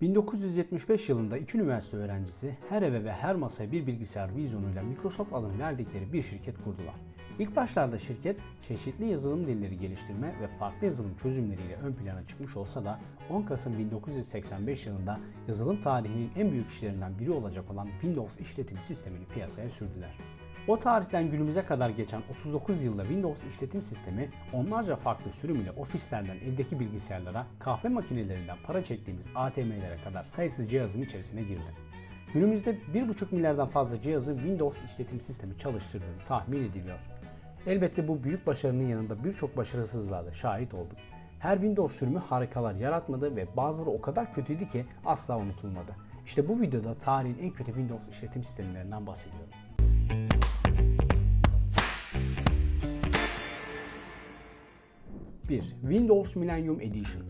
1975 yılında iki üniversite öğrencisi her eve ve her masaya bir bilgisayar vizyonuyla Microsoft adını verdikleri bir şirket kurdular. İlk başlarda şirket çeşitli yazılım dilleri geliştirme ve farklı yazılım çözümleriyle ön plana çıkmış olsa da 10 Kasım 1985 yılında yazılım tarihinin en büyük işlerinden biri olacak olan Windows işletim sistemini piyasaya sürdüler. O tarihten günümüze kadar geçen 39 yılda Windows işletim sistemi onlarca farklı sürüm ile ofislerden evdeki bilgisayarlara, kahve makinelerinden para çektiğimiz ATM'lere kadar sayısız cihazın içerisine girdi. Günümüzde 1,5 milyardan fazla cihazı Windows işletim sistemi çalıştırdığını tahmin ediliyor. Elbette bu büyük başarının yanında birçok başarısızlığa da şahit olduk. Her Windows sürümü harikalar yaratmadı ve bazıları o kadar kötüydü ki asla unutulmadı. İşte bu videoda tarihin en kötü Windows işletim sistemlerinden bahsediyorum. 1. Windows Millennium Edition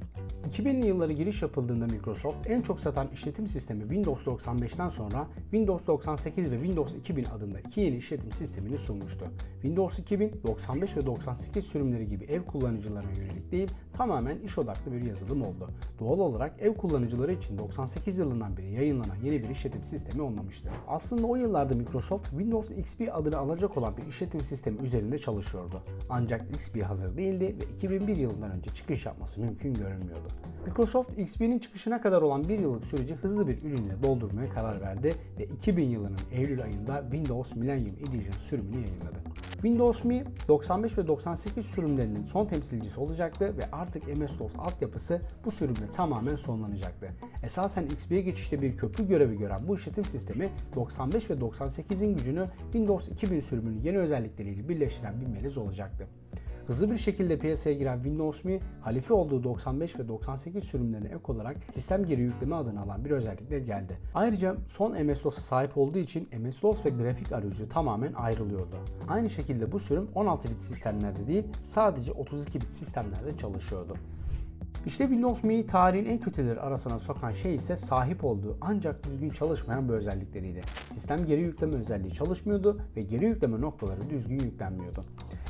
2000'li yıllara giriş yapıldığında Microsoft en çok satan işletim sistemi Windows 95'ten sonra Windows 98 ve Windows 2000 adında iki yeni işletim sistemini sunmuştu. Windows 2000, 95 ve 98 sürümleri gibi ev kullanıcılarına yönelik değil, tamamen iş odaklı bir yazılım oldu. Doğal olarak ev kullanıcıları için 98 yılından beri yayınlanan yeni bir işletim sistemi olmamıştı. Aslında o yıllarda Microsoft Windows XP adını alacak olan bir işletim sistemi üzerinde çalışıyordu. Ancak XP hazır değildi ve 2001 yılından önce çıkış yapması mümkün görünmüyordu. Microsoft XP'nin çıkışına kadar olan bir yıllık süreci hızlı bir ürünle doldurmaya karar verdi ve 2000 yılının Eylül ayında Windows Millennium Edition sürümünü yayınladı. Windows Me 95 ve 98 sürümlerinin son temsilcisi olacaktı ve artık MS-DOS altyapısı bu sürümle tamamen sonlanacaktı. Esasen XP'ye geçişte bir köprü görevi gören bu işletim sistemi 95 ve 98'in gücünü Windows 2000 sürümünün yeni özellikleriyle birleştiren bir melez olacaktı. Hızlı bir şekilde piyasaya giren Windows Me, halife olduğu 95 ve 98 sürümlerine ek olarak sistem geri yükleme adını alan bir özellikle geldi. Ayrıca son MS-DOS'a sahip olduğu için MS-DOS ve grafik arayüzü tamamen ayrılıyordu. Aynı şekilde bu sürüm 16 bit sistemlerde değil, sadece 32 bit sistemlerde çalışıyordu. İşte Windows Me'yi tarihin en kötüleri arasına sokan şey ise sahip olduğu ancak düzgün çalışmayan bu özellikleriydi. Sistem geri yükleme özelliği çalışmıyordu ve geri yükleme noktaları düzgün yüklenmiyordu.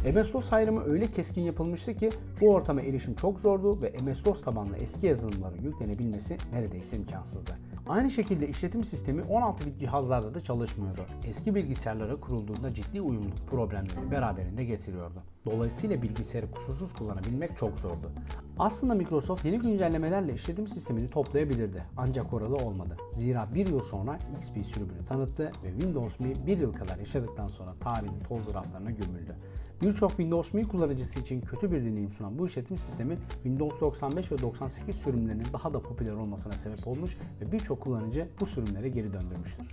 MS-DOS ayrımı öyle keskin yapılmıştı ki bu ortama erişim çok zordu ve MS-DOS tabanlı eski yazılımların yüklenebilmesi neredeyse imkansızdı. Aynı şekilde işletim sistemi 16 bit cihazlarda da çalışmıyordu. Eski bilgisayarlara kurulduğunda ciddi uyumluluk problemleri beraberinde getiriyordu. Dolayısıyla bilgisayarı kusursuz kullanabilmek çok zordu. Aslında Microsoft yeni güncellemelerle işletim sistemini toplayabilirdi. Ancak oralı olmadı. Zira bir yıl sonra XP sürümünü tanıttı ve Windows Me bir yıl kadar yaşadıktan sonra tarihin toz raflarına gömüldü. Birçok Windows Me kullanıcısı için kötü bir deneyim sunan bu işletim sistemi Windows 95 ve 98 sürümlerinin daha da popüler olmasına sebep olmuş ve birçok kullanıcı bu sürümlere geri döndürmüştür.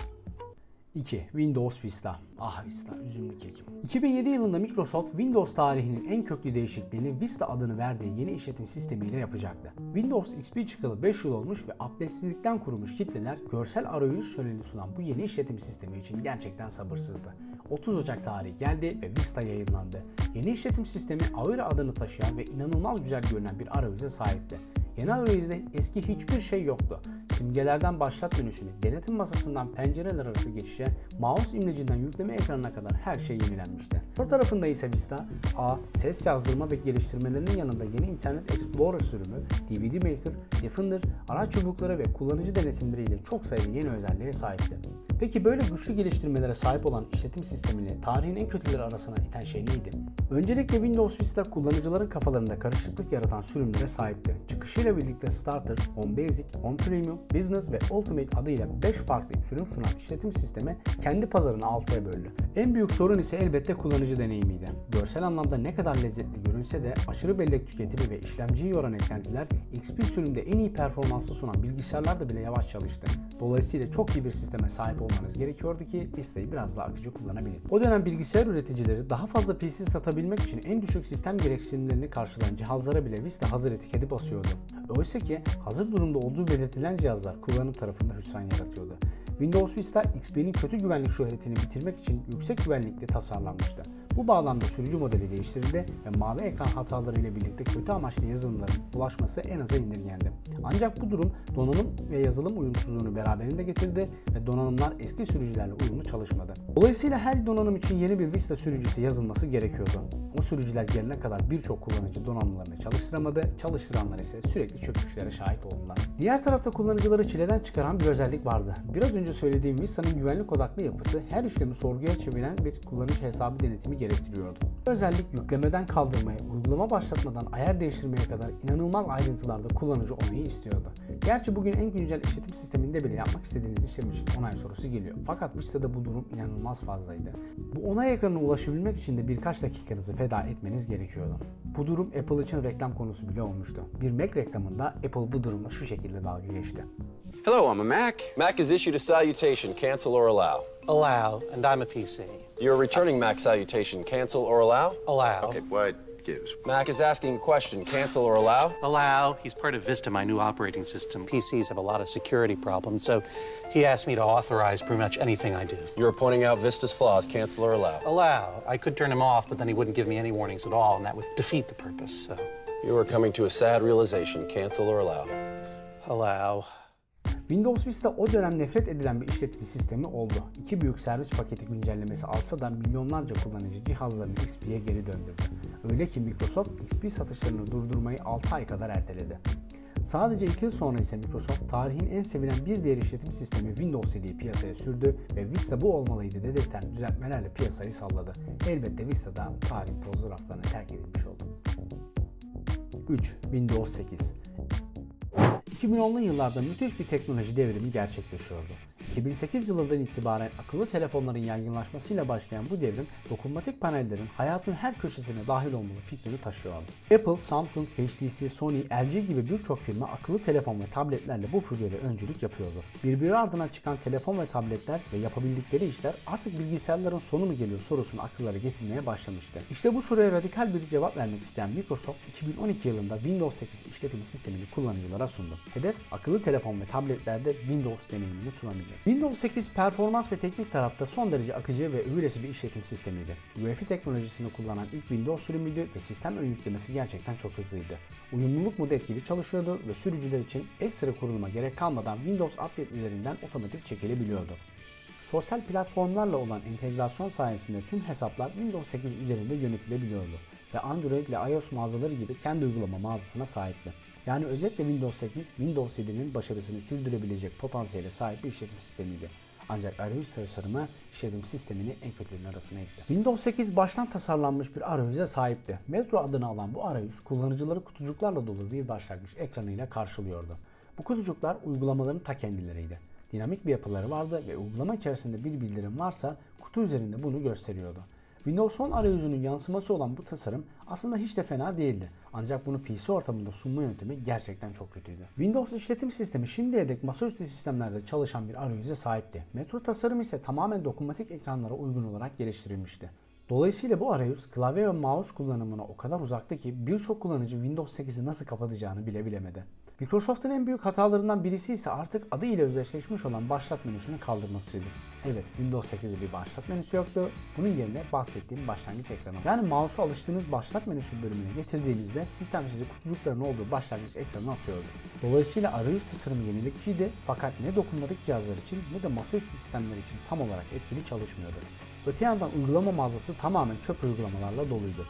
2. Windows Vista. Ah Vista, üzümlü kek. 2007 yılında Microsoft Windows tarihinin en köklü değişikliğini Vista adını verdiği yeni işletim sistemiyle yapacaktı. Windows XP çıkalı 5 yıl olmuş ve updatesizlikten kurumuş kitleler görsel arayüz şöleni sunan bu yeni işletim sistemi için gerçekten sabırsızdı. 30 Ocak tarihi geldi ve Vista yayınlandı. Yeni işletim sistemi Aura adını taşıyan ve inanılmaz güzel görünen bir arayüze sahipti. Yeni arayüzde eski hiçbir şey yoktu. Simgelerden başlat menüsüne, denetim masasından pencereler arası geçişe, mouse imlecinden yükleme ekranına kadar her şey yenilenmişti. Ön tarafında ise Vista, A, ses yazdırma ve geliştirmelerinin yanında yeni Internet Explorer sürümü, DVD Maker, Defender, araç çubukları ve kullanıcı denetimleriyle çok sayıda yeni özelliğe sahipti. Peki böyle güçlü geliştirmelere sahip olan işletim sistemini tarihin en kötüleri arasına iten şey neydi? Öncelikle Windows Vista kullanıcıların kafalarında karışıklık yaratan sürümlere sahipti. Çıkışıyla birlikte Starter, On Basic, On Premium, Business ve Ultimate adıyla 5 farklı sürüm sunan işletim sistemi kendi pazarını 6'ya böldü. En büyük sorun ise elbette kullanıcı deneyimiydi. Görsel anlamda ne kadar lezzetli görünse de aşırı bellek tüketimi ve işlemciyi yoran eklentiler XP sürümde en iyi performansı sunan bilgisayarlarda bile yavaş çalıştı. Dolayısıyla çok iyi bir sisteme sahip olmanız gerekiyordu ki Vista'yı biraz daha akıcı kullanabilin. O dönem bilgisayar üreticileri daha fazla PC satabilmek için en düşük sistem gereksinimlerini karşılayan cihazlara bile Vista hazır etiketi basıyordu. Oysa ki hazır durumda olduğu belirtilen cihazlar kullanım tarafında hüsran yaratıyordu. Windows Vista XP'nin kötü güvenlik şöhretini bitirmek için yüksek güvenlikli tasarlanmıştı. Bu bağlamda sürücü modeli değiştirildi ve mavi ekran hataları ile birlikte kötü amaçlı yazılımların ulaşması en aza indirgendi. Ancak bu durum donanım ve yazılım uyumsuzluğunu beraberinde getirdi ve donanımlar eski sürücülerle uyumlu çalışmadı. Dolayısıyla her donanım için yeni bir Vista sürücüsü yazılması gerekiyordu. O sürücüler gelene kadar birçok kullanıcı donanımlarını çalıştıramadı, çalıştıranlar ise sürekli çöküşlere şahit oldular. Diğer tarafta kullanıcıları çileden çıkaran bir özellik vardı. Biraz önce söylediğim Vista'nın güvenlik odaklı yapısı her işlemi sorguya çeviren bir kullanıcı hesabı denetimi gerektiriyordu. Bu özellik yüklemeden kaldırmaya, uygulama başlatmadan ayar değiştirmeye kadar inanılmaz ayrıntılarda kullanıcı onayı istiyordu. Gerçi bugün en güncel işletim sisteminde bile yapmak istediğiniz işlem için onay sorusu geliyor. Fakat Vista'da bu durum inanılmaz fazlaydı. Bu onay ekranına ulaşabilmek için de birkaç dakikanızı feda etmeniz gerekiyordu. Bu durum Apple için reklam konusu bile olmuştu. Bir Mac reklamında Apple bu durumla şu şekilde dalga geçti. Hello, I'm a Mac. Mac has issued a salutation, cancel or allow. Allow, and I'm a PC. You're returning Mac salutation, cancel or allow? Allow. Okay, what gives? Mac is asking a question, cancel or allow? Allow. He's part of Vista, my new operating system. PCs have a lot of security problems, so he asked me to authorize pretty much anything I do. You're pointing out Vista's flaws, cancel or allow? Allow. I could turn him off, but then he wouldn't give me any warnings at all, and that would defeat the purpose. So, You are coming to a sad realization, cancel or allow? allow. Windows Vista o dönem nefret edilen bir işletim sistemi oldu. İki büyük servis paketi güncellemesi alsa da milyonlarca kullanıcı cihazlarını XP'ye geri döndürdü. Öyle ki Microsoft XP satışlarını durdurmayı 6 ay kadar erteledi. Sadece 2 yıl sonra ise Microsoft tarihin en sevilen bir diğer işletim sistemi Windows 7'yi piyasaya sürdü ve Vista bu olmalıydı dedirten düzeltmelerle piyasayı salladı. Elbette Vista da tarihin tozlu raflarına terk edilmiş oldu. 3. Windows 8 2010'lu yıllarda müthiş bir teknoloji devrimi gerçekleşiyordu. 2008 yılından itibaren akıllı telefonların yaygınlaşmasıyla başlayan bu devrim dokunmatik panellerin hayatın her köşesine dahil olmalı fikrini taşıyordu. Apple, Samsung, HTC, Sony, LG gibi birçok firma akıllı telefon ve tabletlerle bu furyaya öncülük yapıyordu. Birbiri ardına çıkan telefon ve tabletler ve yapabildikleri işler artık bilgisayarların sonu mu geliyor sorusunu akıllara getirmeye başlamıştı. İşte bu soruya radikal bir cevap vermek isteyen Microsoft 2012 yılında Windows 8 işletim sistemini kullanıcılara sundu. Hedef akıllı telefon ve tabletlerde Windows deneyimini sunabilmek. Windows 8 performans ve teknik tarafta son derece akıcı ve övülesi bir işletim sistemiydi. UEFI teknolojisini kullanan ilk Windows sürümüydü ve sistem ön yüklemesi gerçekten çok hızlıydı. Uyumluluk modu etkili çalışıyordu ve sürücüler için ekstra kuruluma gerek kalmadan Windows update üzerinden otomatik çekilebiliyordu. Sosyal platformlarla olan entegrasyon sayesinde tüm hesaplar Windows 8 üzerinde yönetilebiliyordu ve Android ile iOS mağazaları gibi kendi uygulama mağazasına sahipti. Yani özetle Windows 8, Windows 7'nin başarısını sürdürebilecek potansiyele sahip bir işletim sistemiydi. Ancak arayüz tasarımı işletim sistemini en kötülerin arasına ekti. Windows 8 baştan tasarlanmış bir arayüze sahipti. Metro adını alan bu arayüz kullanıcıları kutucuklarla dolu bir başlangıç ekranıyla karşılıyordu. Bu kutucuklar uygulamaların ta kendileriydi. Dinamik bir yapıları vardı ve uygulama içerisinde bir bildirim varsa kutu üzerinde bunu gösteriyordu. Windows 10 arayüzünün yansıması olan bu tasarım aslında hiç de fena değildi. Ancak bunu PC ortamında sunma yöntemi gerçekten çok kötüydü. Windows işletim sistemi şimdiye dek masaüstü sistemlerde çalışan bir arayüze sahipti. Metro tasarım ise tamamen dokunmatik ekranlara uygun olarak geliştirilmişti. Dolayısıyla bu arayüz klavye ve mouse kullanımına o kadar uzaktı ki birçok kullanıcı Windows 8'i nasıl kapatacağını bile bilemedi. Microsoft'un en büyük hatalarından birisi ise artık adı ile özdeşleşmiş olan başlat menüsünü kaldırmasıydı. Evet, Windows 8'de bir başlat menüsü yoktu. Bunun yerine bahsettiğim başlangıç ekranı. Yani mouse'u alıştığınız başlat menüsü bölümüne getirdiğinizde sistem sizi kutucukların olduğu başlangıç ekranına atıyordu. Dolayısıyla arayüz tasarımı yenilikçiydi fakat ne dokunmatik cihazlar için ne de masaüstü sistemler için tam olarak etkili çalışmıyordu. Öte yandan uygulama mağazası tamamen çöp uygulamalarla doluydu.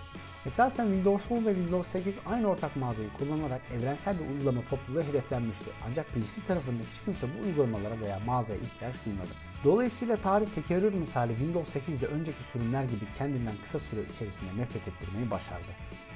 Esasen Windows 10 ve Windows 8 aynı ortak mağazayı kullanarak evrensel bir uygulama topluluğu hedeflenmişti. Ancak PC tarafında hiç kimse bu uygulamalara veya mağazaya ihtiyaç duymadı. Dolayısıyla tarih tekerrür misali Windows 8 de önceki sürümler gibi kendinden kısa süre içerisinde nefret ettirmeyi başardı.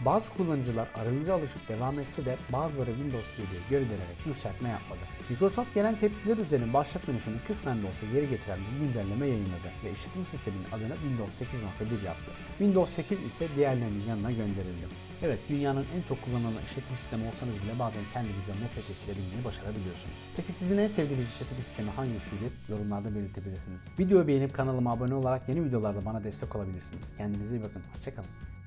Bazı kullanıcılar arayüze alışıp devam etse de bazıları Windows 7'ye geri dönerek yükseltme yapmadı. Microsoft gelen tepkiler üzerine başlat menüsünü kısmen de olsa geri getiren bir güncelleme yayınladı ve işletim sisteminin adını Windows 8.1 yaptı. Windows 8 ise diğerlerinin yanına gönderildi. Evet, dünyanın en çok kullanılan işletim sistemi olsanız bile bazen kendinizden nefret ettirebilmeyi başarabiliyorsunuz. Peki sizin en sevdiğiniz işletim sistemi hangisiydi? Yorumlarda belirtebilirsiniz. Videoyu beğenip kanalıma abone olarak yeni videolarda bana destek olabilirsiniz. Kendinize iyi bakın. Hoşçakalın.